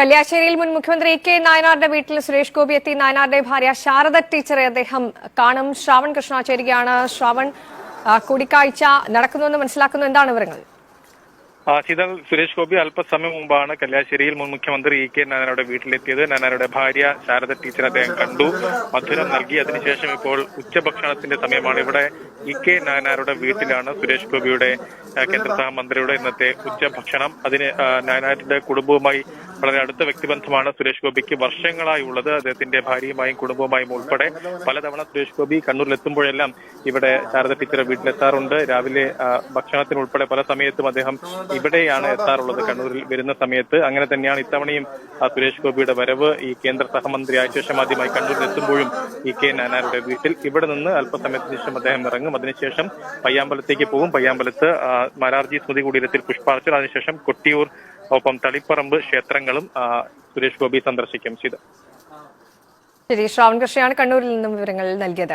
കല്യാശ്ശേരിയിൽ മുൻ മുഖ്യമന്ത്രി കെ നായനാരുടെ വീട്ടിൽ സുരേഷ് ഗോപി എത്തി. നായനാരുടെ ഭാര്യ ശാരദ ടീച്ചറെ അദ്ദേഹം കാണും. ശ്രാവൺ കൃഷ്ണ ചേരുകയാണ് ശ്രാവൺ കൂടിക്കാഴ്ച നടക്കുന്നുവെന്ന് മനസ്സിലാക്കുന്നു. എന്താണ് വിവരങ്ങൾ? ആ, ശീതൾ സുരേഷ് ഗോപി അല്പസമയം മുമ്പാണ് കല്യാശ്ശേരിയിൽ മുൻ മുഖ്യമന്ത്രി ഇ കെ നായനാരുടെ വീട്ടിലെത്തിയത്. നായനാരുടെ ഭാര്യ ശാരദ ടീച്ചർ അദ്ദേഹം കണ്ടു. മധുരം നൽകി. അതിനുശേഷം ഇപ്പോൾ ഉച്ചഭക്ഷണത്തിന്റെ സമയമാണ്. ഇവിടെ ഇ കെ നായനാരുടെ വീട്ടിലാണ് സുരേഷ് ഗോപിയുടെ കേന്ദ്ര സഹമന്ത്രിയുടെ ഇന്നത്തെ ഉച്ചഭക്ഷണം. അതിന് നായനാരുടെ കുടുംബവുമായി വളരെ അടുത്ത വ്യക്തിബന്ധമാണ് സുരേഷ് ഗോപിക്ക് വർഷങ്ങളായി ഉള്ളത്. അദ്ദേഹത്തിന്റെ ഭാര്യയുമായും കുടുംബവുമായും ഉൾപ്പെടെ പലതവണ സുരേഷ് ഗോപി കണ്ണൂരിലെത്തുമ്പോഴെല്ലാം ഇവിടെ ശാരദ ടീച്ചറെ വീട്ടിലെത്താറുണ്ട്. രാവിലെ ഭക്ഷണത്തിന് ഉൾപ്പെടെ പല സമയത്തും അദ്ദേഹം ഇവിടെയാണ് എത്താറുള്ളത്. കണ്ണൂരിൽ വരുന്ന സമയത്ത് അങ്ങനെ തന്നെയാണ് ഇത്തവണയും സുരേഷ് ഗോപിയുടെ വരവ്. ഈ കേന്ദ്ര സഹമന്ത്രി ആയ ആദ്യമായി കണ്ണൂരിൽ എത്തുമ്പോഴും ഇ കെ നാനാരുടെ വീട്ടിൽ ഇവിടെ നിന്ന് അല്പസമയത്തിന് ശേഷം അദ്ദേഹം ഇറങ്ങും. അതിനുശേഷം പയ്യാമ്പലത്തേക്ക് പോകും. പയ്യാമ്പലത്ത് മാരാർജി സ്മൃതി കുടീരത്തിൽ പുഷ്പാർച്ചന. അതിനുശേഷം കൊട്ടിയൂർ ഒപ്പം തളിപ്പറമ്പ് ക്ഷേത്രങ്ങളും സുരേഷ് ഗോപി സന്ദർശിക്കും. ശ്രാവൺകൃഷ്ണയാണ് ശരി ശ്രാവൺ കൃഷ്ണയാണ് കണ്ണൂരിൽ നിന്നും വിവരങ്ങൾ നൽകിയത്.